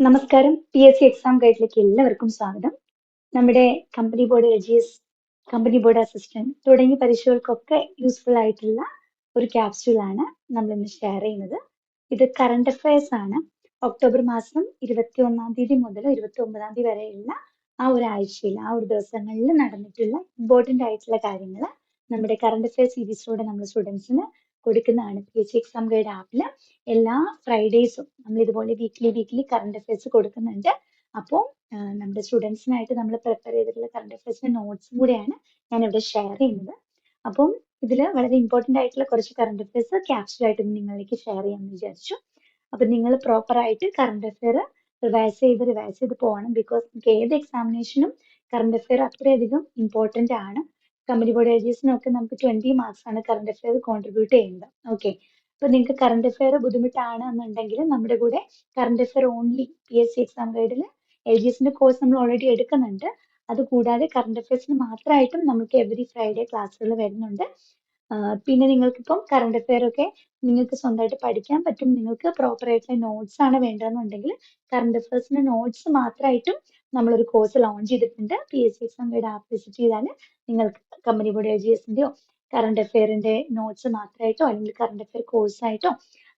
നമസ്കാരം. P S C exam ഗൈഡിലേക്ക് എല്ലാവർക്കും സ്വാഗതം. നമ്മുടെ company board G S company board assistant തുടങ്ങിയ പരീക്ഷകൾക്കൊക്കെ യൂസ്ഫുൾ ആയിട്ടുള്ള ഒരു ക്യാപ്സ്യൂളാണ് നമ്മൾ ഇന്ന് ഷെയർ ചെയ്യുന്നത്. ഇത് കറണ്ട് അഫയേഴ്സ് ആണ്. ഒക്ടോബർ മാസം ഇരുപത്തി ഒന്നാം തീയതി മുതൽ ഇരുപത്തി ഒമ്പതാം തീയതി വരെയുള്ള ആ ഒരു ആഴ്ചയിൽ ആ ഒരു ദിവസങ്ങളിൽ നടന്നിട്ടുള്ള ഇമ്പോർട്ടന്റ് ആയിട്ടുള്ള കാര്യങ്ങൾ നമ്മുടെ കറണ്ട് അഫയേഴ്സ് സീരീസിലൂടെ നമ്മൾ സ്റ്റുഡൻസിന് കൊടുക്കുന്നതാണ്. പി സി എക്സാം ഗൈഡ് ആപ്പിൽ എല്ലാ ഫ്രൈഡേസും നമ്മൾ ഇതുപോലെ വീക്ക്ലി വീക്ക്ലി കറണ്ട് അഫയേഴ്സ് കൊടുക്കുന്നുണ്ട്. അപ്പോൾ നമ്മുടെ സ്റ്റുഡൻസിനായിട്ട് നമ്മൾ പ്രിപ്പയർ ചെയ്തിട്ടുള്ള കറണ്ട് അഫയേഴ്സിന്റെ നോട്ട്സും കൂടെയാണ് ഞാൻ ഇവിടെ ഷെയർ ചെയ്യുന്നത്. അപ്പം ഇതിൽ വളരെ ഇമ്പോർട്ടന്റ് ആയിട്ടുള്ള കുറച്ച് കറണ്ട് അഫയേഴ്സ് ഇന്ന് നിങ്ങളിലേക്ക് ഷെയർ ചെയ്യാമെന്ന് വിചാരിച്ചു. അപ്പം നിങ്ങൾ പ്രോപ്പർ ആയിട്ട് കറണ്ട് അഫയർ റിവൈസ് ചെയ്ത് റിവൈസ് ചെയ്ത് പോകണം. ബിക്കോസ് ഏത് എക്സാമിനേഷനും കറണ്ട് അഫയർ അത്രയധികം ഇമ്പോർട്ടന്റ് ആണ്. കമ്പനി ബോർഡ് ഏജീസിനൊക്കെ നമുക്ക് ട്വന്റി മാർക്സ് ആണ് കറണ്ട് അഫയർ കോൺട്രിബ്യൂട്ട് ചെയ്യുന്നത്. ഓക്കെ അപ്പൊ നിങ്ങൾക്ക് കറണ്ട് അഫയർ ബുദ്ധിമുട്ടാണ് എന്നുണ്ടെങ്കിൽ നമ്മുടെ കൂടെ current affair only P S C exam ഗൈഡിൽ L G എസിന്റെ കോഴ്സ് നമ്മൾ ഓൾറെഡി എടുക്കുന്നുണ്ട്. അതുകൂടാതെ കറണ്ട് അഫയേഴ്സിന് മാത്രമായിട്ടും നമുക്ക് എവറി ഫ്രൈഡേ ക്ലാസ്സുകൾ വരുന്നുണ്ട്. പിന്നെ നിങ്ങൾക്കിപ്പം കറണ്ട് അഫയർ ഒക്കെ നിങ്ങൾക്ക് സ്വന്തമായിട്ട് പഠിക്കാൻ പറ്റും. നിങ്ങൾക്ക് പ്രോപ്പർ നോട്ട്സ് ആണ് വേണ്ടതെന്നുണ്ടെങ്കിൽ കറണ്ട് അഫയേഴ്സിന്റെ നോട്ട്സ് മാത്രമായിട്ടും നമ്മളൊരു കോഴ്സ് ലോഞ്ച് ചെയ്തിട്ടുണ്ട്. P S C exam guide app visit ചെയ്താൽ നിങ്ങൾക്ക് കമ്പനി ബോർഡ് ജി എസിന്റെയോ കറണ്ട് അഫയറിന്റെ നോട്ട്സ് മാത്രമായിട്ടോ അല്ലെങ്കിൽ കറണ്ട് അഫയർ കോഴ്സ് ആയിട്ടോ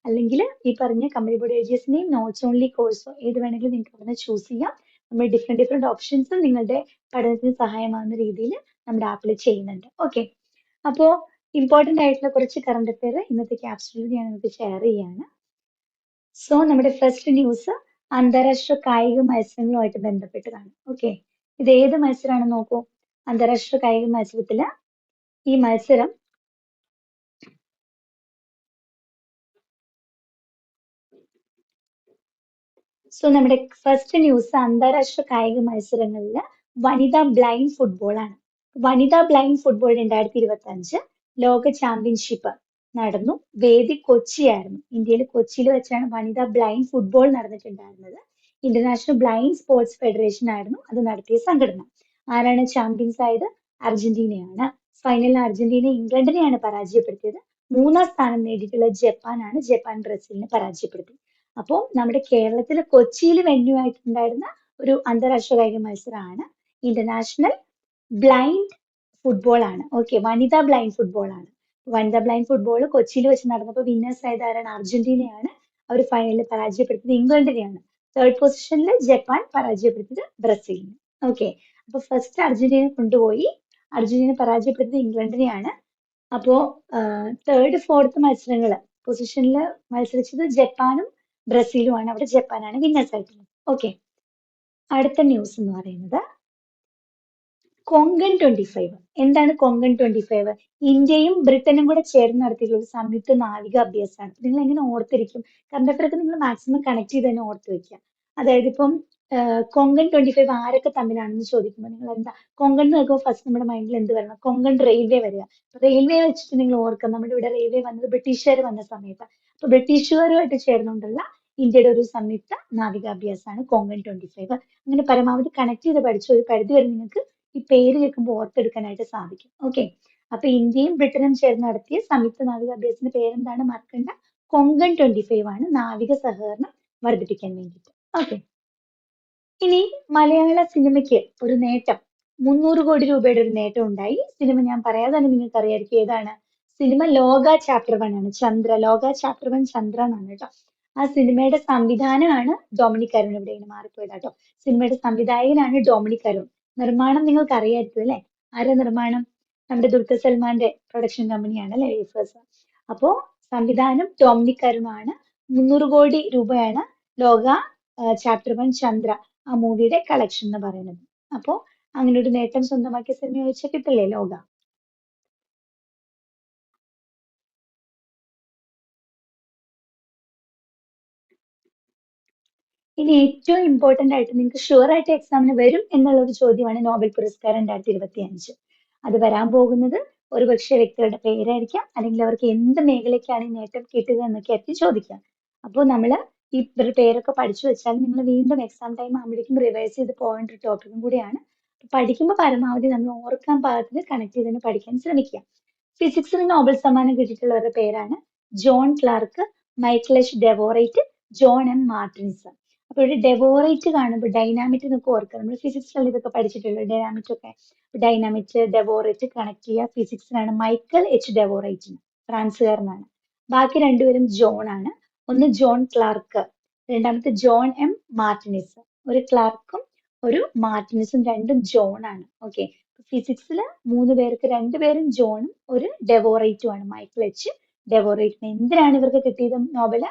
അല്ലെങ്കിൽ ഈ പറഞ്ഞ കമ്പനി ബോർഡ് ജി എസിന്റെയും നോട്ട്സ് ഓൺലി കോഴ്സോ ഏത് വേണമെങ്കിലും നിങ്ങൾക്ക് അവിടെ ചൂസ് ചെയ്യാം. നമ്മൾ ഡിഫറെന്റ് ഡിഫറെന്റ് ഓപ്ഷൻസ് നിങ്ങളുടെ പഠനത്തിന് സഹായമാകുന്ന രീതിയിൽ നമ്മുടെ ആപ്പിൽ ചെയ്യുന്നുണ്ട്. ഓക്കെ അപ്പോൾ ഇമ്പോർട്ടന്റ് ആയിട്ടുള്ള കുറച്ച് കറണ്ട് അഫയർ ഇന്നത്തെ ക്യാപ്സ്യൂളിൽ ഞാൻ നിങ്ങൾക്ക് ഷെയർ ചെയ്യാണ്. സോ നമ്മുടെ ഫസ്റ്റ് ന്യൂസ് അന്താരാഷ്ട്ര കായിക മത്സരങ്ങളുമായിട്ട് ബന്ധപ്പെട്ടതാണ് ഓക്കെ ഇത് ഏത് മത്സരമാണെന്ന് നോക്കൂ. അന്താരാഷ്ട്ര കായിക മത്സരത്തിൽ ഈ മത്സരം സോ നമ്മുടെ ഫസ്റ്റ് ന്യൂസ് അന്താരാഷ്ട്ര കായിക മത്സരങ്ങളിൽ വനിതാ ബ്ലൈൻഡ് ഫുട്ബോൾ ആണ്. വനിതാ ബ്ലൈൻഡ് ഫുട്ബോൾ രണ്ടായിരത്തി ഇരുപത്തി അഞ്ച് ലോക ചാമ്പ്യൻഷിപ്പ് നടന്നു. വേദി കൊച്ചിയായിരുന്നു. ഇന്ത്യയിൽ കൊച്ചിയിൽ വെച്ചാണ് വനിതാ ബ്ലൈൻഡ് ഫുട്ബോൾ നടന്നിട്ടുണ്ടായിരുന്നത്. ഇന്റർനാഷണൽ ബ്ലൈൻഡ് സ്പോർട്സ് ഫെഡറേഷൻ ആയിരുന്നു അത് നടത്തിയ സംഘടന. ആരാണ് ചാമ്പ്യൻസ് ആയത്? അർജന്റീനയാണ്. ഫൈനലിൽ അർജന്റീന ഇംഗ്ലണ്ടിനെയാണ് പരാജയപ്പെടുത്തിയത്. മൂന്നാം സ്ഥാനം നേടിയിട്ടുള്ള ജപ്പാനാണ് ജപ്പാൻ ബ്രസീലിനെ പരാജയപ്പെടുത്തി അപ്പോൾ നമ്മുടെ കേരളത്തിലെ കൊച്ചിയിൽ വെന്യൂ ആയിട്ടുണ്ടായിരുന്ന ഒരു അന്താരാഷ്ട്ര കായിക മത്സരമാണ് ഇന്റർനാഷണൽ ബ്ലൈൻഡ് ഫുട്ബോൾ ആണ്. ഓക്കെ വനിതാ ബ്ലൈൻഡ് ഫുട്ബോൾ ആണ്. വനിതാ ബ്ലൈൻഡ് ഫുട്ബോൾ കൊച്ചിയിൽ വെച്ച് നടന്നപ്പോൾ വിന്നേഴ്സ് ആയത് ആരാണ് അർജന്റീനയാണ് അവർ ഫൈനലിൽ പരാജയപ്പെടുത്തിയത് ഇംഗ്ലണ്ടിനെയാണ്. തേർഡ് പൊസിഷനിൽ ജപ്പാൻ പരാജയപ്പെടുത്തിയത് ബ്രസീലിനെ. ഓക്കെ അപ്പൊ ഫസ്റ്റ് അർജന്റീന കൊണ്ടുപോയി. അർജന്റീന പരാജയപ്പെടുത്തിയത് ഇംഗ്ലണ്ടിനെയാണ്. അപ്പോ തേർഡ് ഫോർത്ത് മത്സരങ്ങൾ പൊസിഷനിൽ മത്സരിച്ചത് ജപ്പാനും ബ്രസീലുമാണ്. അവിടെ ജപ്പാനാണ് വിന്നേഴ്സ് ആയിട്ടുള്ളത്. ഓക്കെ അടുത്ത ന്യൂസ് എന്ന് പറയുന്നത് കൊങ്കൺ ട്വന്റി ഫൈവ് എന്താണ് കൊങ്കൺ ട്വന്റി ഫൈവ് ഇന്ത്യയും ബ്രിട്ടനും കൂടെ ചേർന്ന് നടത്തിയിട്ടുള്ള ഒരു സംയുക്ത നാവിക അഭ്യാസമാണ്. നിങ്ങൾ എങ്ങനെ ഓർത്തിരിക്കും? കണ്ടക്ടറൊക്കെ നിങ്ങൾ മാക്സിമം കണക്ട് ചെയ്ത് തന്നെ ഓർത്ത് വെക്കുക. അതായത് ഇപ്പം കൊങ്കൺ ട്വന്റി ഫൈവ് ആരൊക്കെ തമ്മിലാണെന്ന് ചോദിക്കുമ്പോൾ നിങ്ങൾ എന്താ? കൊങ്കൺ എന്ന് കേൾക്കുമ്പോൾ ഫസ്റ്റ് നമ്മുടെ മൈൻഡിൽ എന്ത് വരണം? കൊങ്കൺ റെയിൽവേ വരിക. റെയിൽവേ വെച്ചിട്ട് നിങ്ങൾ ഓർക്കുക. നമ്മുടെ ഇവിടെ റെയിൽവേ വന്നത് ബ്രിട്ടീഷുകാർ വന്ന സമയത്ത്. അപ്പൊ ബ്രിട്ടീഷുകാരുമായിട്ട് ചേർന്നുകൊണ്ടുള്ള ഇന്ത്യയുടെ ഒരു സംയുക്ത നാവികാഭ്യാസമാണ് കൊങ്കൺ ട്വന്റി ഫൈവ് അങ്ങനെ പരമാവധി കണക്ട് ചെയ്ത് പഠിച്ച ഒരു പരിധി വരെ നിങ്ങൾക്ക് ഈ പേര് കേൾക്കുമ്പോൾ ഓർത്തെടുക്കാനായിട്ട് സാധിക്കും. ഓക്കെ അപ്പൊ ഇന്ത്യയും ബ്രിട്ടനും ചേർന്ന് നടത്തിയ സംയുക്ത നാവിക നാവികാഭ്യാസത്തിന്റെ പേരെന്താണ് മറക്കണ്ട കൊങ്കൺ ട്വന്റി ഫൈവ് ആണ് നാവിക സഹകരണം വർദ്ധിപ്പിക്കാൻ വേണ്ടിയിട്ട്. ഓക്കെ ഇനി മലയാള സിനിമയ്ക്ക് ഒരു നേട്ടം. മുന്നൂറ് കോടി രൂപയുടെ ഒരു നേട്ടം ഉണ്ടായി. സിനിമ ഞാൻ പറയാതെ തന്നെ നിങ്ങൾക്ക് അറിയായിരിക്കും ഏതാണ്? സിനിമ ലോക ചാപ്റ്റർ വൺ ആണ്. ചന്ദ്ര ലോക ചാപ്റ്റർ വൺ ചന്ദ്ര എന്നാണ് കേട്ടോ. ആ സിനിമയുടെ സംവിധാനമാണ് ഡൊമിനിക് അരുൺ ഇവിടെ ഇങ്ങനെ മാറിപ്പോയത് സിനിമയുടെ സംവിധായകനാണ് ഡൊമിനിക് അരുൺ. നിർമ്മാണം നിങ്ങൾക്ക് അറിയായിരിക്കും അല്ലെ? ആരാ നിർമ്മാണം? നമ്മുടെ ദുൽഖർ സൽമാന്റെ പ്രൊഡക്ഷൻ കമ്പനിയാണ് അല്ലെ എഫേഴ്സ് അപ്പോ സംവിധാനം ഡൊമിനിക് അരുണാണ് മുന്നൂറ് കോടി രൂപയാണ് ലോക ചാപ്റ്റർ വൺ ചന്ദ്ര ആ മൂവിയുടെ കളക്ഷൻ എന്ന് പറയുന്നത്. അപ്പോ അങ്ങനെ ഒരു നേട്ടം സ്വന്തമാക്കിയ സിനിമ ചോദിച്ചാൽ കിട്ടില്ലേ ലോക? ഇനി ഏറ്റവും ഇമ്പോർട്ടന്റ് ആയിട്ട് നിങ്ങൾക്ക് ഷുവർ ആയിട്ട് എക്സാമിന് വരും എന്നുള്ള ഒരു ചോദ്യമാണ് നോബൽ പുരസ്കാരം രണ്ടായിരത്തി ഇരുപത്തി അഞ്ച് അത് വരാൻ പോകുന്നത് ഒരു ഒരുപക്ഷെ വ്യക്തികളുടെ പേരായിരിക്കാം അല്ലെങ്കിൽ അവർക്ക് എന്ത് മേഖലയ്ക്കാണ് ഈ നേട്ടം കിട്ടുക എന്നൊക്കെ ആയിരിക്കും ചോദിക്കുക അപ്പോൾ നമ്മൾ ഈ പേരൊക്കെ പഠിച്ചു വെച്ചാൽ നിങ്ങൾ വീണ്ടും എക്സാം ടൈം ആകുമ്പോഴേക്കും റിവൈസ് ചെയ്ത് പോകേണ്ട ഒരു ടോപ്പിക്കും കൂടിയാണ്. പഠിക്കുമ്പോൾ പരമാവധി നമ്മൾ ഓർക്കാൻ പാകത്തിന് കണക്ട് ചെയ്ത് പഠിക്കാൻ ശ്രമിക്കുക. ഫിസിക്സിന് നോബൽ സമ്മാനം കിട്ടിയിട്ടുള്ളവരുടെ പേരാണ് John Clarke Michel Devoret John M Martinis അപ്പൊ ഒരു ഡെവോറേറ്റ് കാണുമ്പോൾ ഡൈനാമിറ്റ് എന്നൊക്കെ ഓർക്കുക നമ്മൾ ഫിസിക്സിലാണ് ഇതൊക്കെ പഠിച്ചിട്ടുള്ളത് ഡൈനാമിറ്റ് ഒക്കെ. ഡൈനാമിറ്റ് ഡെവോറേറ്റ് കണക്ട് ചെയ്യുക. ഫിസിക്സിലാണ് മൈക്കൽ എച്ച് ഡെവോറേറ്റ് ഫ്രാൻസുകാരനാണ്. ബാക്കി രണ്ടുപേരും ജോൺ ആണ്. ഒന്ന് ജോൺ ക്ലാർക്ക് രണ്ടാമത്തെ ജോൺ എം മാർട്ടിനിസ് ഒരു ക്ലാർക്കും ഒരു മാർട്ടിനിസും രണ്ടും ജോൺ ആണ്. ഓക്കെ ഫിസിക്സിൽ മൂന്ന് പേർക്ക് രണ്ടുപേരും ജോണും ഒരു ഡെവോറേറ്റും ആണ്. മൈക്കിൾ എച്ച് ഡെവോറേറ്റ് എന്തിനാണ് ഇവർക്ക് കിട്ടിയത് Nobel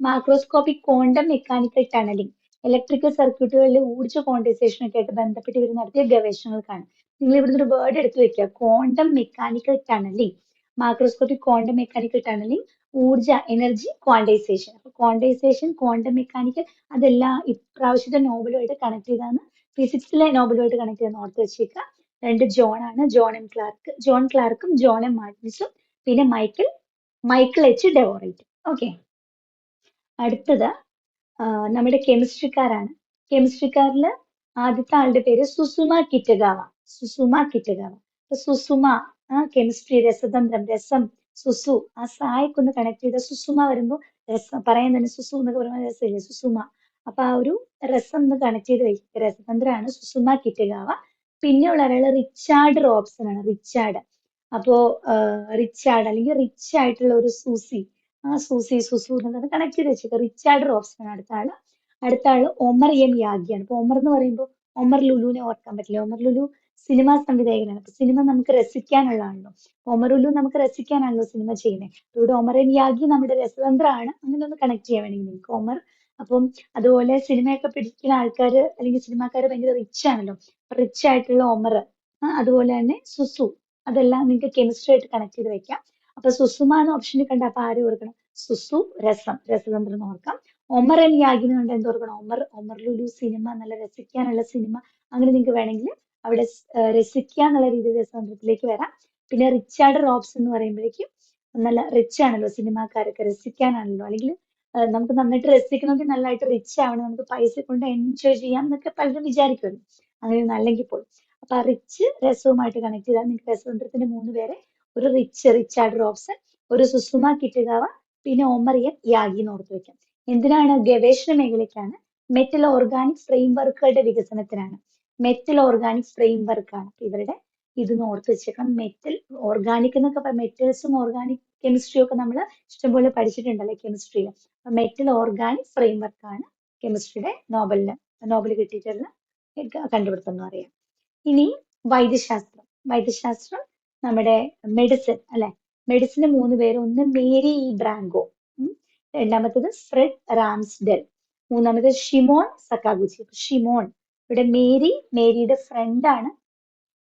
macroscopic quantum mechanical tunnelling electrical സർക്യൂട്ടുകളിലെ ഊർജ ക്വാണ്ടൈസേഷൻ ഒക്കെ ആയിട്ട് ബന്ധപ്പെട്ട് ഇവർ നടത്തിയ ഗവേഷണങ്ങൾക്കാണ്. നിങ്ങൾ ഇവിടുന്ന് ഒരു വേർഡ് എടുത്തു വെക്കുക. Quantum mechanical tunneling macroscopic quantum mechanical tunneling ഊർജ എനർജി ക്വാണ്ടൈസേഷൻ അപ്പൊ ക്വാണ്ടൈസേഷൻ ക്വാണ്ടം മെക്കാനിക്കൽ അതെല്ലാം ഇപ്രാവശ്യത്തെ നോബലുമായിട്ട് കണക്ട് ചെയ്താണ് ഫിസിക്സിലെ നോബലുമായിട്ട് കണക്ട് ചെയ്ത് ഓർത്ത് വെച്ചേക്കുക. രണ്ട് ജോൺ ആണ്. ജോൺ എം ക്ലാർക്ക് ജോൺ ക്ലാർക്കും ജോൺ എം മാർട്ടിൻസും പിന്നെ Michel Michel H Devoret okay അടുത്തത് നമ്മുടെ കെമിസ്ട്രിക്കാരാണ്. കെമിസ്ട്രിക്കാരിൽ ആദ്യത്തെ ആളുടെ പേര് സുസുമ കിറ്റഗാവ. സുസുമ കിറ്റഗാവ. സുസുമ കെമിസ്ട്രി രസതന്ത്രം രസം സുസു ആ സായൊക്കെ ഒന്ന് കണക്ട് ചെയ്ത സുസുമ വരുമ്പോൾ രസം പറയാൻ തന്നെ സുസു എന്നൊക്കെ പറയുമ്പോൾ രസമില്ലേ സുസുമ. അപ്പൊ ആ ഒരു രസം ഒന്ന് കണക്ട് ചെയ്ത് വെക്കുക രസതന്ത്രമാണ് സുസുമ കിറ്റഗാവ. പിന്നെയുള്ള ഒരാൾ റിച്ചാർഡ് റോബ്സൺ ആണ് റിച്ചാർഡ്. അപ്പോ റിച്ചാർഡ് അല്ലെങ്കിൽ റിച്ച് ആയിട്ടുള്ള ഒരു സൂസി. ആ സൂസി സുസു എന്നുള്ളത് കണക്ട് ചെയ്ത് വെച്ചേക്കുക റിച്ചാർഡ് റോബ്സൺ അടുത്ത ആൾ. അടുത്ത ആൾ ഒമർ എം യാഗിയാണ്. അപ്പൊ ഒമർ എന്ന് പറയുമ്പോൾ ഒമർ ലുലുവിനെ ഓർക്കാൻ പറ്റില്ല. ഒമർ ലുലു സിനിമാ സംവിധായകനാണ്. അപ്പൊ സിനിമ നമുക്ക് രസിക്കാനുള്ളതാണല്ലോ ഒമർ ലുലു നമുക്ക് രസിക്കാനാണല്ലോ സിനിമ ചെയ്യുന്നത്. ഇവിടെ ഒമർ എം യാഗി നമ്മുടെ രസതന്ത്രമാണ് അങ്ങനെ ഒന്ന് കണക്ട് ചെയ്യാൻ വേണമെങ്കിൽ നിങ്ങൾക്ക് ഒമർ അപ്പം അതുപോലെ സിനിമയൊക്കെ പിടിക്കുന്ന ആൾക്കാര് അല്ലെങ്കിൽ സിനിമാക്കാര് ഭയങ്കര റിച്ച് ആണല്ലോ. റിച്ച് ആയിട്ടുള്ള ഒമർ അതുപോലെ തന്നെ സുസു. അതെല്ലാം നിങ്ങൾക്ക് കെമിസ്ട്രി ആയിട്ട് കണക്ട് ചെയ്ത് വെക്കാം. അപ്പൊ സുസുമ എന്ന ഓപ്ഷനിൽ കണ്ട അപ്പൊ ആരും ഓർക്കണം സുസു രസം. രസതന്ത്രം ഓർക്കാം. ഒമർ എൻ യാഗിന് കണ്ട എന്ത് ഓർക്കണം? ഒമർ ഒമർ ലുലു സിനിമ നല്ല രസിക്കാനുള്ള സിനിമ. അങ്ങനെ നിങ്ങൾക്ക് വേണമെങ്കിൽ അവിടെ രസിക്കാന്നുള്ള രീതിയിൽ രസതന്ത്രത്തിലേക്ക് വരാം. പിന്നെ റിച്ചാർഡ് റോബ്സ് എന്ന് പറയുമ്പോഴേക്കും നല്ല റിച്ച് ആണല്ലോ സിനിമാക്കാരൊക്കെ. രസിക്കാനാണല്ലോ. അല്ലെങ്കിൽ നമുക്ക് നന്നായിട്ട് രസിക്കണമെങ്കിൽ നല്ലതായിട്ട് റിച്ച് ആവണം. നമുക്ക് പൈസ കൊണ്ട് എൻജോയ് ചെയ്യാം എന്നൊക്കെ പലരും വിചാരിക്കുമല്ലോ. അങ്ങനെ അല്ലെങ്കിൽ പോലും. അപ്പൊ റിച്ച് രസവുമായിട്ട് കണക്ട് ചെയ്താൽ നിങ്ങൾക്ക് രസതന്ത്രത്തിന്റെ മൂന്ന് പേരെ ഒരു റിച്ച് റിച്ചാർഡ് റോബ്സൺ ഒരു സുസുമ കിറ്റുകാവ പിന്നെ ഒമറിയൻ യാഗി എന്ന് ഓർത്ത് വെക്കാം എന്തിനാണ് ഗവേഷണ മേഖലയ്ക്കാണ് മെറ്റൽ ഓർഗാനിക് ഫ്രെയിം വർക്കുകളുടെ വികസനത്തിനാണ് മെറ്റൽ ഓർഗാനിക് ഫ്രെയിം വർക്കാണ് ഇവരുടെ ഇത് ഓർത്ത് വെച്ചേക്കണം. മെറ്റൽ ഓർഗാനിക് എന്നൊക്കെ പറയാം മെറ്റൽസും ഓർഗാനിക് കെമിസ്ട്രിയും ഒക്കെ നമ്മൾ ഇഷ്ടംപോലെ പഠിച്ചിട്ടുണ്ടല്ലോ കെമിസ്ട്രിയിൽ അപ്പൊ മെറ്റൽ ഓർഗാനിക് ഫ്രെയിം വർക്കാണ് കെമിസ്ട്രിയുടെ നോബലിന് നോബൽ കിട്ടിയിട്ടുള്ള കണ്ടുപിടുത്തം എന്ന് പറയാം. ഇനി വൈദ്യശാസ്ത്രം. വൈദ്യശാസ്ത്രം നമ്മുടെ മെഡിസിൻ അല്ലെ? മെഡിസിന് മൂന്ന് പേര്. ഒന്ന് മേരി ഇ ബ്രാങ്കോ. രണ്ടാമത്തത് ഫ്രെഡ് റാംസ്ഡെൽ. മൂന്നാമത് ഷിമോൺ സക്കാഗുച്ചി. ഷിമോൺ ഇവിടെ മേരി മേരിയുടെ ഫ്രണ്ട് ആണ്.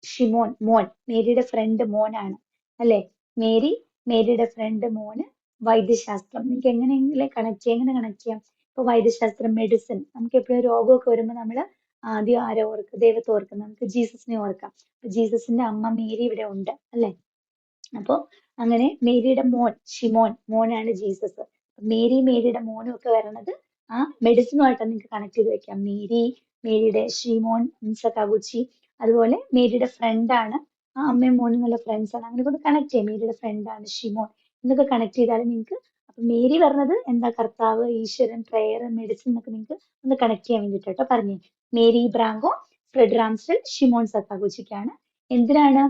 ഷിമോൻ മോൻ. മേരിയുടെ ഫ്രണ്ട് മോനാണ്. അല്ലെ? മേരി മേരിയുടെ ഫ്രണ്ട് മോന് വൈദ്യശാസ്ത്രം. നിങ്ങൾക്ക് എങ്ങനെയെങ്കിലും കണക്ട് ചെയ്യാം. എങ്ങനെ കണക്ട് ചെയ്യാം? ഇപ്പൊ വൈദ്യശാസ്ത്രം മെഡിസിൻ നമുക്ക് എപ്പോഴും രോഗമൊക്കെ വരുമ്പോൾ നമ്മൾ ആദ്യം ആരെ ഓർക്കുക ദൈവത്തെ ഓർക്കും. നമുക്ക് ജീസസിനെ ഓർക്കാം. ജീസസിന്റെ അമ്മ മേരി ഇവിടെ ഉണ്ട് അല്ലെ? അപ്പൊ അങ്ങനെ മേരിയുടെ മോൻ ഷിമോൻ മോനാണ് ജീസസ്. മേരി മേരിയുടെ മോനും ഒക്കെ വരണത് ആ മെഡിസിനുമായിട്ടാണ് നിങ്ങൾക്ക് കണക്ട് ചെയ്ത് വെക്കാം. മേരി മേരിയുടെ ഷിമോൻ സക്കാഗുച്ചി അതുപോലെ മേരിയുടെ ഫ്രണ്ടാണ് ആ അമ്മയും മോനും നല്ല ഫ്രണ്ട്സ് ആണ്. അങ്ങനെ കൊണ്ട് കണക്ട് ചെയ്യാം. മേരിയുടെ ഫ്രണ്ടാണ് ഷിമോൻ എന്നൊക്കെ കണക്ട് ചെയ്താൽ നിങ്ങൾക്ക് അപ്പൊ മേരി പറഞ്ഞത് എന്താ? കർത്താവ് ഈശ്വരൻ പ്രേയർ മെഡിസിൻ എന്നൊക്കെ നിങ്ങൾക്ക് ഒന്ന് കണക്ട് ചെയ്യാൻ വേണ്ടിയിട്ട് കേട്ടോ പറഞ്ഞു. Mary Brunkow Fred Ramsdell Shimon സക്കാഗുച്ചിക്കാണ് എന്തിനാണ്?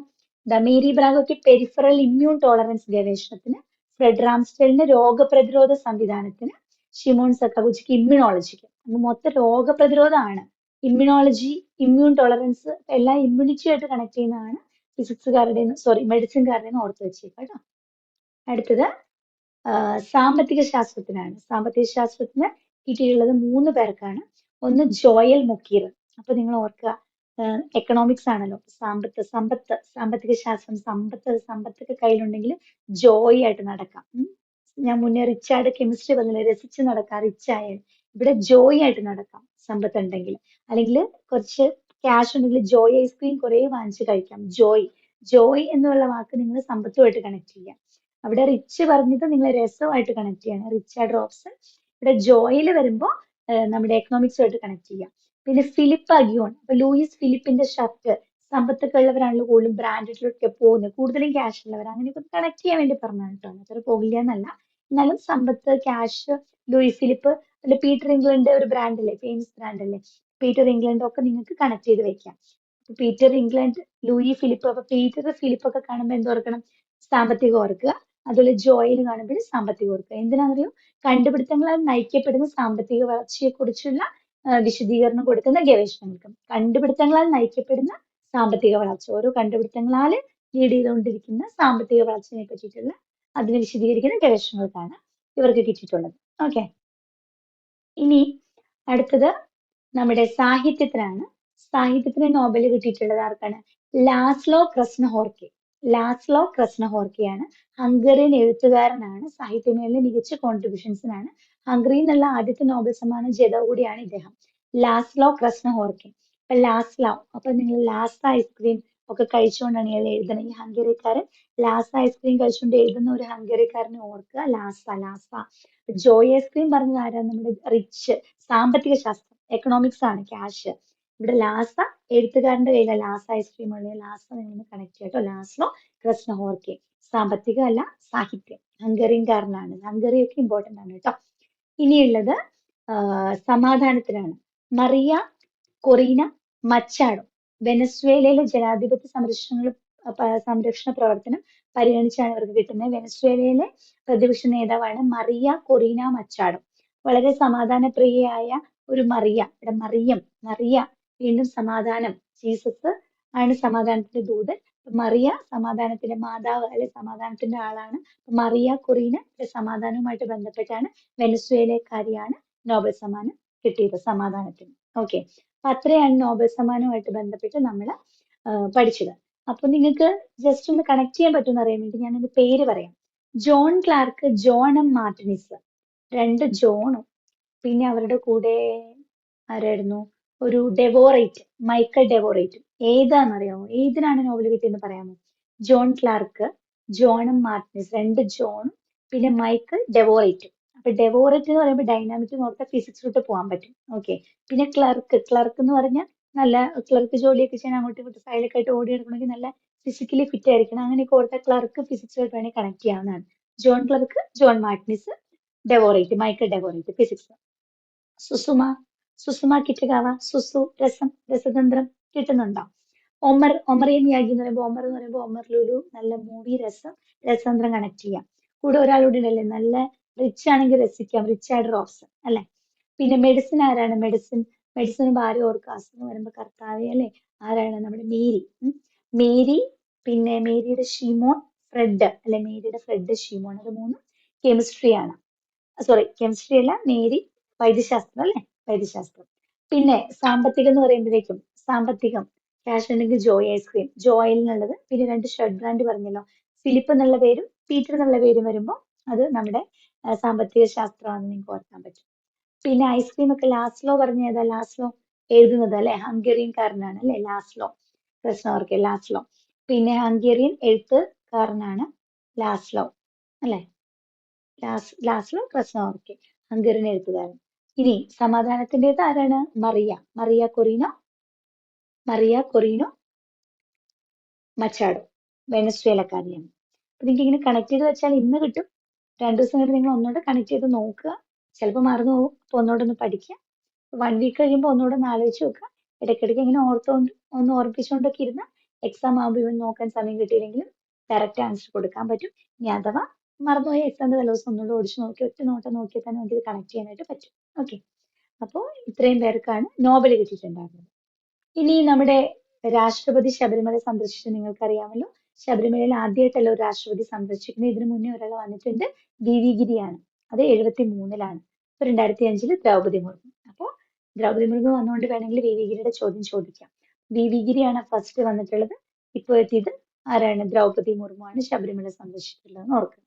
ദ മേരി ബ്രാങ്കോയ്ക്ക് പെരിഫറൽ ഇമ്മ്യൂൺ ടോളറൻസ് ഗവേഷണത്തിന് ഫ്രെഡ് റാംസ്റ്റലിന് രോഗപ്രതിരോധ സംവിധാനത്തിന് ഷിമോൺ സക്കാഗുച്ചിക്ക് ഇമ്മ്യൂണോളജിക്ക്. മൊത്ത രോഗപ്രതിരോധമാണ്. ഇമ്മ്യൂണോളജി ഇമ്മ്യൂൺ ടോളറൻസ് എല്ലാം ഇമ്മ്യൂണിറ്റിയായിട്ട് കണക്ട് ചെയ്യുന്നതാണ് ഫിസിക്സുകാരുടെ സോറി മെഡിസിൻകാരുടെ ഓർത്ത് വെച്ചേക്കാം കേട്ടോ. അടുത്തത് സാമ്പത്തിക ശാസ്ത്രത്തിനാണ്. സാമ്പത്തിക ശാസ്ത്രത്തിന് കിട്ടിയിട്ടുള്ളത് മൂന്ന് പേർക്കാണ്. ഒന്ന് ജോയൽ മുക്കീർ. അപ്പൊ നിങ്ങൾ ഓർക്കുക എക്കണോമിക്സ് ആണല്ലോ. സാമ്പത്ത് സമ്പത്ത് സാമ്പത്തിക ശാസ്ത്രം സമ്പത്ത് സമ്പത്തൊക്കെ കയ്യിലുണ്ടെങ്കിൽ ജോയി ആയിട്ട് നടക്കാം. ഞാൻ മുന്നേ റിച്ചാർഡ് കെമിസ്ട്രി പറഞ്ഞില്ലേ രസിച്ച് നടക്കാം റിച്ചായ ഇവിടെ ജോയി ആയിട്ട് നടക്കാം സമ്പത്ത് ഉണ്ടെങ്കിൽ അല്ലെങ്കിൽ കുറച്ച് ക്യാഷ് ഉണ്ടെങ്കിൽ ജോയ് ഐസ്ക്രീം കുറെ വാങ്ങിച്ചു കഴിക്കാം ജോയ്. ജോയ് എന്നുള്ള വാക്ക് നിങ്ങൾ സമ്പത്തുമായിട്ട് കണക്ട് ചെയ്യാം അവിടെ റിച്ച് പറഞ്ഞത് നിങ്ങൾ രസമായിട്ട് കണക്ട് ചെയ്യണം. Richard Robson. ഇവിടെ ജോയിൽ വരുമ്പോൾ നമ്മുടെ എക്കണോമിക്സുമായിട്ട് കണക്ട് ചെയ്യാം. പിന്നെ ഫിലിപ്പ് അഗിയോൺ അപ്പൊ ലൂയിസ് ഫിലിപ്പിന്റെ ഷർട്ട് സമ്പത്തൊക്കെ ഉള്ളവരാണല്ലോ കൂടുതലും ബ്രാൻഡഡിലൊക്കെ പോകുന്നത്. കൂടുതലും ക്യാഷ് ഉള്ളവർ അങ്ങനെയൊക്കെ കണക്ട് ചെയ്യാൻ വേണ്ടി പറഞ്ഞതാണ് കേട്ടോ. അത്ര പോകില്ല എന്നല്ല എന്നാലും സമ്പത്ത് ക്യാഷ് ലൂയിസ് ഫിലിപ്പ് അല്ലെ പീറ്റർ ഇംഗ്ലണ്ട് ഒരു ബ്രാൻഡ് അല്ലേ? ഫേമസ് ബ്രാൻഡ് പീറ്റർ ഇംഗ്ലണ്ട് ഒക്കെ നിങ്ങൾക്ക് കണക്ട് ചെയ്ത് വെക്കാം. പീറ്റർ ഇംഗ്ലണ്ട് ലൂയി ഫിലിപ്പ് അപ്പൊ പീറ്റർ ഫിലിപ്പ് ഒക്കെ കാണുമ്പോൾ എന്തോർക്കണം സാമ്പത്തികം ഓർക്കുക അതുപോലെ ജോയിന് കാണുമ്പോൾ സാമ്പത്തിക ഓർക്കുക എന്തിനാണെന്നറിയോ കണ്ടുപിടുത്തങ്ങളാൽ നയിക്കപ്പെടുന്ന സാമ്പത്തിക വളർച്ചയെ കുറിച്ചുള്ള വിശദീകരണം കൊടുക്കുന്ന ഗവേഷണങ്ങൾക്കും കണ്ടുപിടുത്തങ്ങളാൽ നയിക്കപ്പെടുന്ന സാമ്പത്തിക വളർച്ച. ഓരോ കണ്ടുപിടുത്തങ്ങളാൽ ലീഡ് ചെയ്തുകൊണ്ടിരിക്കുന്ന സാമ്പത്തിക വളർച്ചയെ പറ്റിയിട്ടുള്ള അതിനെ വിശദീകരിക്കുന്ന ഗവേഷണങ്ങൾക്കാണ് ഇവർക്ക് കിട്ടിയിട്ടുള്ളത്. ഓക്കെ. ഇനി അടുത്തത് നമ്മുടെ സാഹിത്യത്തിനാണ്. സാഹിത്യത്തിന് നോബൽ കിട്ടിയിട്ടുള്ളത് ആർക്കാണ്? ലാസ്ലോ ക്രസ്നഹോർക്കെ ലാസ്ലോ ക്രസ്നഹോർക്കെയാണ് ഹംഗറിയൻ എഴുത്തുകാരനാണ്. സാഹിത്യമേളയിലെ മികച്ച കോൺട്രിബ്യൂഷൻസിനാണ് ഹംഗറിയിൽ നിന്നുള്ള ആദ്യത്തെ നോബൽ സമ്മാനം ജേതാവ് കൂടിയാണ് ഇദ്ദേഹം. ലാസ്ലോ ക്രസ്നഹോർക്കെ അപ്പൊ ലാസ്ലോ അപ്പൊ നിങ്ങൾ ലാസ്റ്റ് ഐസ്ക്രീം ഒക്കെ കഴിച്ചുകൊണ്ടാണ് ഇയാൾ എഴുതുന്നത്. ഈ ഹംഗറിക്കാരൻ ലാസ ഐസ്ക്രീം കഴിച്ചുകൊണ്ട് എഴുതുന്ന ഒരു ഹംഗറിക്കാരനെ ഓർക്കുക. ലാസ ലാസ ജോയ് ഐസ്ക്രീം പറഞ്ഞത് ആരാ? നമ്മുടെ റിച്ച് സാമ്പത്തിക ശാസ്ത്രം. എക്കണോമിക്സ് ആണ്. ക്യാഷ് ഇവിടെ ലാസ എഴുത്തുകാരന്റെ കയ്യിലെ ലാസ ഐസ്ക്രീം ഉള്ളത്. ലാസ നിങ്ങൾ കണക്ട് ചെയ്യട്ടോ ലാസ്ലോ ക്രസ്നഹോർക്കെ സാമ്പത്തികം അല്ല സാഹിത്യം. ഹംഗറിയൻകാരനാണ് ഹംഗറി ഒക്കെ ഇമ്പോർട്ടന്റ് ആണ് കേട്ടോ ഇനിയുള്ളത് സമാധാനത്തിനാണ്. മറിയ കൊറീന മച്ചാഡോ വെനസ്വേലയിലെ ജനാധിപത്യ സംരക്ഷണ സംരക്ഷണ പ്രവർത്തനം പരിഗണിച്ചാണ് ഇവർക്ക് കിട്ടുന്നത്. വെനസ്വേലയിലെ പ്രതിപക്ഷ നേതാവാണ് മറിയ കൊറീന മച്ചാഡോ വളരെ സമാധാനപ്രിയയായ ഒരു മറിയ. ഇവിടെ മറിയം മറിയ വീണ്ടും സമാധാനം. ജീസസ് ആണ് സമാധാനത്തിന്റെ ദൂതൻ. മറിയ സമാധാനത്തിന്റെ മാതാവ് അല്ലെ സമാധാനത്തിന്റെ ആളാണ്. മറിയ കുറീന സമാധാനവുമായിട്ട് ബന്ധപ്പെട്ടാണ്. വെനസ്വേലക്കാരിയാണ് നോബൽ സമ്മാനം കിട്ടിയത് സമാധാനത്തിന്. ഓക്കെ. അപ്പൊ അത്രയാണ് നോബൽ സമ്മാനവുമായിട്ട് ബന്ധപ്പെട്ട് നമ്മൾ പഠിച്ചത്. അപ്പൊ നിങ്ങൾക്ക് ജസ്റ്റ് ഒന്ന് കണക്ട് ചെയ്യാൻ പറ്റുമെന്ന് അറിയാൻ വേണ്ടി ഞാൻ അതിന്റെ പേര് പറയാം. John Clarke John M Martinis. രണ്ട് ജോണും. പിന്നെ അവരുടെ കൂടെ ആരായിരുന്നു? ഒരു ഡെവോറേറ്റ് മൈക്കൽ ഡെവോറേറ്റ് ഏതാണെന്നറിയാമോ? ഏതിനാണ് നോവൽ കിട്ടിയെന്ന് പറയാമോ? ജോൺ ക്ലാർക്ക് ജോണും മാർട്ടിനസ് രണ്ട് ജോണും പിന്നെ മൈക്കൽ ഡെവോറേറ്റും അപ്പൊ ഡെവോറേറ്റ് എന്ന് പറയുമ്പോൾ ഡൈനാമിക് നോർത്ത ഫിസിക്സിലോട്ട് പോകാൻ പറ്റും. ഓക്കെ പിന്നെ ക്ലർക്ക് ക്ലർക്ക് എന്ന് പറഞ്ഞാൽ നല്ല ക്ലർക്ക് ജോലിയൊക്കെ ചെയ്യാൻ അങ്ങോട്ടും ഇങ്ങോട്ടും ഫയലൊക്കെ ആയിട്ട് ഓടി എടുക്കണമെങ്കിൽ നല്ല ഫിസിക്കലി ഫിറ്റ് ആയിരിക്കണം. അങ്ങനെയൊക്കെ ഓർത്ത ക്ലർക്ക് ഫിസിക്സുമായിട്ട് വേണമെങ്കിൽ കണക്ട് ചെയ്യാവുന്നതാണ്. John Clarke John Martinis Devoret Michel Devoret physics Susumu Susumu സുസു രസം രസതന്ത്രം കിട്ടുന്നുണ്ടോ? ഒമർ ഒമറിയൻ യാഗി എന്ന് പറയുമ്പോൾ ഒമർ എന്ന് പറയുമ്പോൾ ഒമർ ലുലു നല്ല മൂവി രസം രസതന്ത്രം കണക്ട് ചെയ്യാം. കൂടെ ഒരാളൂടെ ഉണ്ടല്ലേ? നല്ല റിച്ച് ആണെങ്കിൽ രസിക്കാം. റിച്ച് ആയിട്ട് റോസ് അല്ലെ? പിന്നെ മെഡിസിൻ ആരാണ്? മെഡിസിൻ മെഡിസിൻ ഭാര്യ ഓർക്കുക അസുഖം വരുമ്പോൾ കർത്താവ് അല്ലെ? ആരാണ്? നമ്മുടെ മേരി. മേരി പിന്നെ മേരിയുടെ ഷീമോൺ ഫ്രെഡ് അല്ലെ? മേരിയുടെ ഫ്രെഡ് ഷീമോൺ അത് മൂന്നും കെമിസ്ട്രി ആണ്. സോറി കെമിസ്ട്രി അല്ല മേരി വൈദ്യശാസ്ത്രം അല്ലെ? വൈദ്യശാസ്ത്രം പിന്നെ സാമ്പത്തികം എന്ന് പറയുമ്പോഴേക്കും സാമ്പത്തികം ക്യാഷ് ഉണ്ടെങ്കിൽ ജോയ് ഐസ്ക്രീം ജോയിൽ എന്നുള്ളത് പിന്നെ രണ്ട് ഷർട്ട് ബ്രാൻഡ് പറഞ്ഞല്ലോ. ഫിലിപ്പ് എന്നുള്ള പേരും പീറ്റർ എന്നുള്ള പേരും വരുമ്പോൾ അത് നമ്മുടെ സാമ്പത്തിക ശാസ്ത്രമാണെന്ന് നിങ്ങൾക്ക് ഓർക്കാൻ പറ്റും. പിന്നെ ഐസ്ക്രീം ഒക്കെ ലാസ്ലോ പറഞ്ഞ ഏതാ ലാസ്ലോ എഴുതുന്നത് അല്ലെ? ഹംഗേറിയൻകാരനാണ് അല്ലെ? ലാസ്ലോ പ്രശ്നം പ്രശ്നവർക്ക് ലാസ്ലോ പിന്നെ ഹംഗേറിയൻ എഴുത്തുകാരനാണ് ലാസ്ലോ അല്ലെ? ലാസ് ലാസ്ലോ ഓർക്കെ. ഹംഗേറിയൻ എഴുത്തുകാരൻ. ഇനി സമാധാനത്തിന്റെത് ആരാണ്? മറിയ. മറിയ കൊറീനോ? മറിയ കൊറീനോ? മച്ചാഡോ വെനസ്വേലക്കാരിയാണ്. അപ്പൊ നിങ്ങൾക്ക് ഇങ്ങനെ കണക്ട് ചെയ്ത് വെച്ചാൽ ഇന്ന് കിട്ടും. രണ്ടു ദിവസം കഴിഞ്ഞ് നിങ്ങൾ ഒന്നുകൂടെ കണക്ട് ചെയ്ത് നോക്കുക. ചിലപ്പോൾ മറന്നു പോകും. അപ്പൊ ഒന്നുകൂടെ ഒന്ന് പഠിക്കുക. വൺ വീക്ക് കഴിയുമ്പോൾ ഒന്നുകൂടെ ഒന്ന് ആലോചിച്ച് നോക്കുക. ഇടയ്ക്കിടയ്ക്ക് ഇങ്ങനെ ഓർത്തുകൊണ്ട് ഒന്ന് ഓർപ്പിച്ചുകൊണ്ടൊക്കെ ഇരുന്ന് എക്സാം ആകുമ്പോൾ ഇവൻ നോക്കാൻ സമയം കിട്ടിയില്ലെങ്കിലും കറക്റ്റ് ആൻസർ കൊടുക്കാൻ പറ്റും. ഇനി അഥവാ മറന്നുപോയ എക്സാമിന്റെ തലേദിവസം ഒന്നുകൂടെ ഓടിച്ച് നോക്കി ഒറ്റ നോട്ടം നോക്കിയാൽ തന്നെ നമുക്ക് ഇത് കണക്ട് ചെയ്യാനായിട്ട് പറ്റും. ഓക്കെ അപ്പോൾ ഇത്രയും പേർക്കാണ് നോബൽ കിട്ടിയിട്ടുണ്ടായിരുന്നത്. ഇനി നമ്മുടെ രാഷ്ട്രപതി ശബരിമല സന്ദർശിച്ചത് നിങ്ങൾക്കറിയാമല്ലോ. ശബരിമലയിൽ ആദ്യമായിട്ടല്ല ഒരു രാഷ്ട്രപതി സന്ദർശിക്കുന്നത്? ഇതിനു മുന്നേ ഒരാൾ വന്നിട്ടുണ്ട് വി വി ഗിരിയാണ്. അത് എഴുപത്തി മൂന്നിലാണ് ഇപ്പൊ രണ്ടായിരത്തി അഞ്ചിൽ ദ്രൗപദി മുർമു. അപ്പോൾ ദ്രൗപദി മുർമു വന്നുകൊണ്ട് വേണമെങ്കിൽ വി വി ഗിരിയുടെ ചോദ്യം ചോദിക്കാം. വി വി ഗിരിയാണ് ഫസ്റ്റ് വന്നിട്ടുള്ളത്. ഇപ്പോൾ എത്തിയത് ആരാണ്? ദ്രൗപദി മുർമു ആണ് ശബരിമല സന്ദർശിച്ചിട്ടുള്ളത് ഓർക്കുക.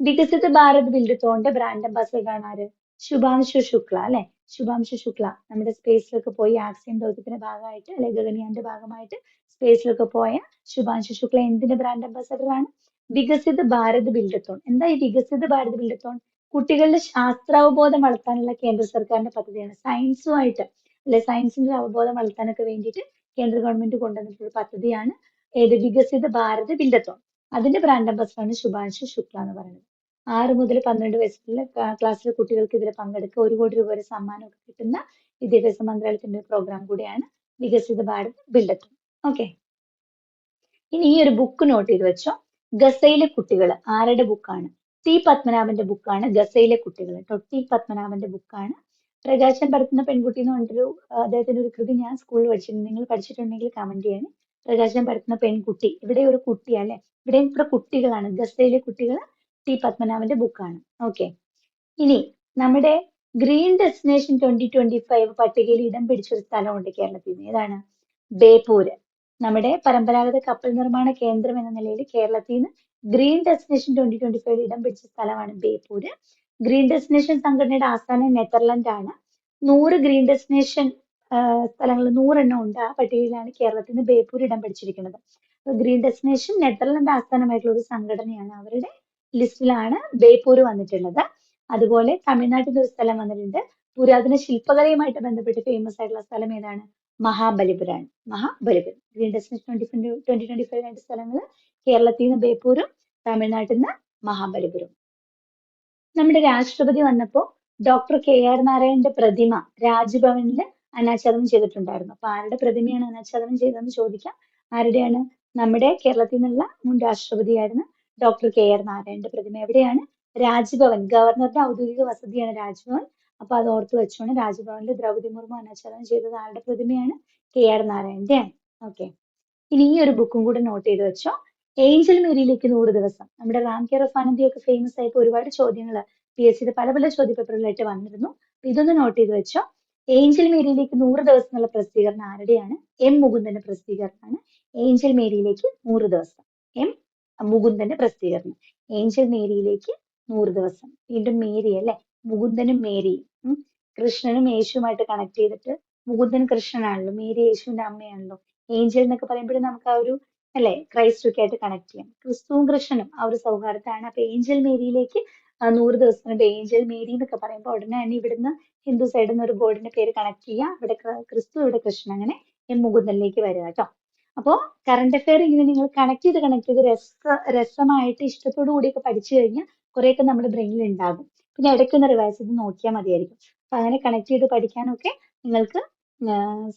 വികസിത ഭാരത് ബിൽഡ് ബിൽഡത്തോണ്ട് ബ്രാൻഡ് അംബാസിഡർ ആണ് ആര്? ശുഭാംശു ശുക്ല അല്ലെ? ശുഭാംശു ശുക്ല നമ്മുടെ സ്പേസിലൊക്കെ പോയി ആക്സിയൻ ദൗത്യത്തിന്റെ ഭാഗമായിട്ട് അല്ലെ ഗഗൻയാന്റെ ഭാഗമായിട്ട് സ്പേസിലൊക്കെ പോയ ശുഭാംശു ശുക്ല എന്തിന്റെ ബ്രാൻഡ് അംബാസഡർ ആണ്? വികസിത ഭാരത് ബിൽഡത്തോൺ. എന്താ ഈ വികസിത ഭാരത് ബിൽഡത്തോൺ? കുട്ടികളുടെ ശാസ്ത്രാവബോധം വളർത്താനുള്ള കേന്ദ്ര സർക്കാരിന്റെ പദ്ധതിയാണ്. സയൻസുമായിട്ട് അല്ലെ സയൻസിന്റെ അവബോധം വളർത്താനൊക്കെ വേണ്ടിയിട്ട് കേന്ദ്ര ഗവൺമെന്റ് കൊണ്ടുവന്നിട്ടുള്ള പദ്ധതിയാണ് ഏത് വികസിത ഭാരത് ബിൽഡത്തോൺ. അതിന്റെ ബ്രാൻഡ് അംബാസഡർ ആണ് ശുഭാംശു ശുക്ല എന്ന് പറയുന്നത്. ആറ് മുതൽ പന്ത്രണ്ട് വയസ്സുള്ള ക്ലാസ്സിലെ കുട്ടികൾക്ക് ഇതിൽ പങ്കെടുക്കുക ഒരു കോടി രൂപ വരെ സമ്മാനമൊക്കെ കിട്ടുന്ന വിദ്യാഭ്യാസ മന്ത്രാലയത്തിന്റെ പ്രോഗ്രാം കൂടിയാണ് വികസിത ഭാരത് ബിൽഡത്ത് ഓക്കെ ഇനി ഈ ഒരു ബുക്ക് നോട്ട് ചെയ്ത് വെച്ചോ. ഗസയിലെ കുട്ടികൾ ആരുടെ ബുക്കാണ് ടി പത്മനാഭന്റെ ബുക്കാണ് ഗസയിലെ കുട്ടികൾ. കേട്ടോ ടി പത്മനാഭന്റെ ബുക്കാണ് പ്രകാശൻ പരത്തുന്ന പെൺകുട്ടി എന്ന് പറഞ്ഞിട്ടൊരു ആ, അദ്ദേഹത്തിന്റെ ഒരു കൃതി ഞാൻ സ്കൂളിൽ പഠിച്ചിട്ടുണ്ട് നിങ്ങൾ പഠിച്ചിട്ടുണ്ടെങ്കിൽ കമന്റ് ചെയ്യണേ. പ്രകാശൻ പരത്തുന്ന പെൺകുട്ടി ഇവിടെ ഒരു കുട്ടിയല്ലേ ഇവിടെ ഇത്ര കുട്ടികളാണ്. ഗസയിലെ കുട്ടികൾ ടി പത്മനാഭന്റെ ബുക്കാണ് ഓക്കെ ഇനി നമ്മുടെ green destination twenty twenty five പട്ടികയിൽ ഇടം പിടിച്ചൊരു സ്ഥലമുണ്ട് കേരളത്തിൽ ഏതാണ്? ബേപ്പൂര്. നമ്മുടെ പരമ്പരാഗത കപ്പൽ നിർമ്മാണ കേന്ദ്രം എന്ന നിലയിൽ കേരളത്തിൽ നിന്ന് green destination twenty twenty five ഇടം പിടിച്ച സ്ഥലമാണ് ബേപ്പൂർ ഗ്രീൻ ഡെസ്റ്റിനേഷൻ സംഘടനയുടെ ആസ്ഥാനം നെതർലൻഡ് ആണ്. നൂറ് ഗ്രീൻ ഡെസ്റ്റിനേഷൻ സ്ഥലങ്ങൾ നൂറെണ്ണം ഉണ്ട് ആ പട്ടികയിലാണ് കേരളത്തിൽ നിന്ന് ബേപ്പൂർ ഇടം പിടിച്ചിരിക്കുന്നത്. ഗ്രീൻ ഡെസ്റ്റിനേഷൻ നെതർലൻഡ് ആസ്ഥാനമായിട്ടുള്ള ഒരു സംഘടനയാണ് അവരുടെ ലിസ്റ്റിലാണ് ബേപ്പൂർ വന്നിട്ടുള്ളത്. അതുപോലെ തമിഴ്നാട്ടിൽ ഒരു സ്ഥലം വന്നിട്ടുണ്ട്. പുരാതന ശില്പകലയുമായിട്ട് ബന്ധപ്പെട്ട് ഫേമസ് ആയിട്ടുള്ള സ്ഥലം ഏതാണ്? മഹാബലിപുരാണ് Mahabalipuram. Green destination twenty twenty twenty five രണ്ട് സ്ഥലങ്ങൾ. കേരളത്തിൽ നിന്ന് ബേപ്പൂരും തമിഴ്നാട്ടിൽ നിന്ന് മഹാബലിപുരം. നമ്മുടെ രാഷ്ട്രപതി വന്നപ്പോ ഡോക്ടർ കെ ആർ നാരായണന്റെ പ്രതിമ രാജ്ഭവനിൽ അനാച്ഛാദനം ചെയ്തിട്ടുണ്ടായിരുന്നു. അപ്പൊ ആരുടെ പ്രതിമയാണ് അനാച്ഛാദനം ചെയ്തതെന്ന് ചോദിക്കാം. ആരുടെയാണ്? നമ്മുടെ കേരളത്തിൽ നിന്നുള്ള മുൻ രാഷ്ട്രപതിയായിരുന്ന ഡോക്ടർ കെ ആർ നാരായണന്റെ പ്രതിമ. എവിടെയാണ് രാജ്ഭവൻ. ഗവർണറുടെ ഔദ്യോഗിക വസതിയാണ് രാജ്ഭവൻ. അപ്പൊ അത് ഓർത്ത് വെച്ചോണം. രാജ്ഭവനിൽ ദ്രൗപതി മുർമു അനാച്ഛാദനം ചെയ്തത് ആരുടെ പ്രതിമയാണ്? കെ ആർ നാരായണന്റെ ആണ്. ഓക്കെ. ഇനി ഈ ഒരു ബുക്കും കൂടെ നോട്ട് ചെയ്ത് വെച്ചോ. ഏഞ്ചൽ മേരിയിലേക്ക് നൂറ് ദിവസം. നമ്മുടെ റാം കെയർ ഓഫ് ആനന്ദി ഒക്കെ ഫേമസ് ആയപ്പോൾ ഒരുപാട് ചോദ്യങ്ങൾ പി എസ് സിയുടെ പല പല ചോദ്യ പേപ്പറുകളായിട്ട് വന്നിരുന്നു ഇതൊന്ന് നോട്ട് ചെയ്ത് വെച്ചോ. ഏഞ്ചൽ മേരിയിലേക്ക് നൂറ് ദിവസം എന്നുള്ള പ്രസിദ്ധീകരണം ആരുടെയാണ്? എം മുകുന്ദന്റെ പ്രസിദ്ധീകരണമാണ്. ഏഞ്ചൽ മേരിയിലേക്ക് നൂറ് ദിവസം. എം മുകുന്ദന്റെ പ്രസിദ്ധീകരണം. ഏഞ്ചൽ മേരിയിലേക്ക് നൂറ് ദിവസം. വീണ്ടും മേരി അല്ലെ? മുകുന്ദനും മേരിയും. ഉം. കൃഷ്ണനും യേശുവുമായിട്ട് കണക്ട് ചെയ്തിട്ട് മുകുന്ദൻ കൃഷ്ണനാണല്ലോ മേരി യേശുവിന്റെ അമ്മയാണല്ലോ. ഏഞ്ചൽ എന്നൊക്കെ പറയുമ്പോഴും നമുക്ക് ആ ഒരു അല്ലേ? ക്രൈസ്റ്റ് ഒക്കെ ആയിട്ട് കണക്ട് ചെയ്യാം. ക്രിസ്തുവും കൃഷ്ണനും ആ ഒരു സൗഹാർദ്ദമാണ്. അപ്പൊ ഏഞ്ചൽ മേരിയിലേക്ക് ആ നൂറ് ദിവസം കൊണ്ട് ഏഞ്ചൽ മേരി എന്നൊക്കെ പറയുമ്പോൾ ഉടനെ തന്നെ ഇവിടുന്ന് ഹിന്ദു സൈഡിൽ നിന്ന് ഒരു ഗോഡിന്റെ പേര് കണക്ട് ചെയ്യുക ഇവിടെ ക്രിസ്തു ഇവിടെ കൃഷ്ണൻ. അങ്ങനെ മുകുന്ദനിലേക്ക് വരിക കേട്ടോ. അപ്പോ കറണ്ട് അഫയർ ഇങ്ങനെ നിങ്ങൾ കണക്ട് ചെയ്ത് കണക്ട് ചെയ്ത് രസ രസമായിട്ട് ഇഷ്ടത്തോടു കൂടിയൊക്കെ പഠിച്ചു കഴിഞ്ഞാൽ കുറെയൊക്കെ നമ്മുടെ ബ്രെയിനിൽ ഉണ്ടാകും പിന്നെ ഇടയ്ക്കൊന്ന് റിവൈസ് ചെയ്ത് നോക്കിയാൽ മതിയായിരിക്കും. അപ്പൊ അങ്ങനെ കണക്ട് ചെയ്ത് പഠിക്കാനൊക്കെ നിങ്ങൾക്ക്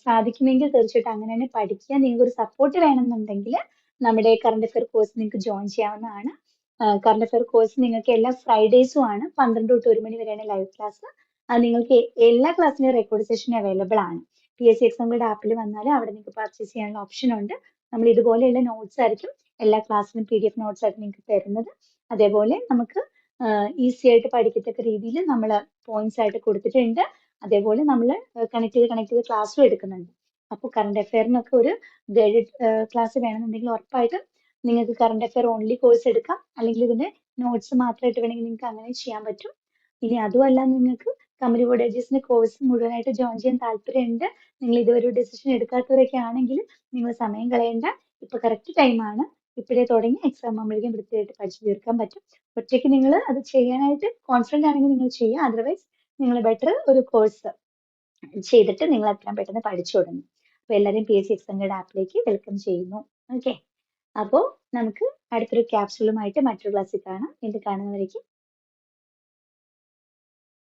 സാധിക്കുമെങ്കിൽ തീർച്ചയായിട്ടും അങ്ങനെ തന്നെ പഠിക്കുക നിങ്ങൾക്ക് ഒരു സപ്പോർട്ട് വേണമെന്നുണ്ടെങ്കിൽ നമ്മുടെ കറണ്ട് അഫയർ കോഴ്സ് നിങ്ങൾക്ക് ജോയിൻ ചെയ്യാവുന്നതാണ്. കറണ്ട് അഫയർ കോഴ്സ് നിങ്ങൾക്ക് എല്ലാ ഫ്രൈഡേസും ആണ് പന്ത്രണ്ട് തൊട്ട് ഒരു മണി വരെയാണ് ലൈവ് ക്ലാസ് അത് നിങ്ങൾക്ക് എല്ലാ ക്ലാസ്സിനും റെക്കോർഡ് സെഷൻ അവൈലബിൾ ആണ്. പി എസ് സി എക്സാമിന്റെ ആപ്പിൽ വന്നാൽ അവിടെ നിങ്ങൾക്ക് പർച്ചേസ് ചെയ്യാനുള്ള ഓപ്ഷൻ ഉണ്ട്. നമ്മൾ ഇതുപോലെയുള്ള നോട്ട്സ് ആയിരിക്കും എല്ലാ ക്ലാസ്സിലും പി ഡി എഫ് നോട്ട്സ് ആയിട്ട് നിങ്ങൾക്ക് തരുന്നത്. അതേപോലെ നമുക്ക് ഈസി ആയിട്ട് പഠിക്കത്തക്ക രീതിയിൽ നമ്മൾ പോയിന്റ്സ് ആയിട്ട് കൊടുത്തിട്ടുണ്ട്. അതേപോലെ നമ്മൾ കണക്ട് ചെയ്ത് കണക്ട് ചെയ്ത് ക്ലാസ്സും എടുക്കുന്നുണ്ട്. അപ്പോൾ കറണ്ട് അഫയറിനൊക്കെ ഒരു ഗൈഡഡ് ക്ലാസ് വേണമെന്നുണ്ടെങ്കിൽ ഉറപ്പായിട്ടും നിങ്ങൾക്ക് കറണ്ട് അഫയർ ഓൺലി കോഴ്സ് എടുക്കാം. അല്ലെങ്കിൽ ഇതിന്റെ നോട്ട്സ് മാത്രമായിട്ട് വേണമെങ്കിൽ നിങ്ങൾക്ക് അങ്ങനെ ചെയ്യാൻ പറ്റും. ഇനി അതുമല്ല നിങ്ങൾക്ക് കമ്പനി കോഴ്സ് മുഴുവനായിട്ട് ജോയിൻ ചെയ്യാൻ താല്പര്യമുണ്ട്. നിങ്ങൾ ഇതുവരെ ഡിസിഷൻ എടുക്കാത്തവരൊക്കെ ആണെങ്കിൽ നിങ്ങൾ സമയം കളയണ്ട. ഇപ്പൊ കറക്റ്റ് ടൈമാണ് ഇപ്പോഴേ തുടങ്ങി എക്സാം ആകുമ്പോഴേക്കും വൃത്തിയായിട്ട് പഠിച്ചു തീർക്കാൻ പറ്റും. ഒറ്റയ്ക്ക് നിങ്ങൾ അത് ചെയ്യാനായിട്ട് കോൺഫിഡന്റ് ആണെങ്കിൽ നിങ്ങൾ ചെയ്യുക അതർവൈസ് നിങ്ങൾ ബെറ്റർ ഒരു കോഴ്സ് ചെയ്തിട്ട് നിങ്ങൾ എത്രയും പെട്ടെന്ന് പഠിച്ചു തുടങ്ങും. അപ്പൊ എല്ലാവരെയും പി എസ് സി എക്സാമിയുടെ ആപ്പിലേക്ക് വെൽക്കം ചെയ്യുന്നു. ഓക്കെ അപ്പോൾ നമുക്ക് അടുത്തൊരു ക്യാപ്സ്യൂളുമായിട്ട് മറ്റൊരു ക്ലാസ്സിൽ കാണാം. ഇത് കാണുന്നവരേക്ക്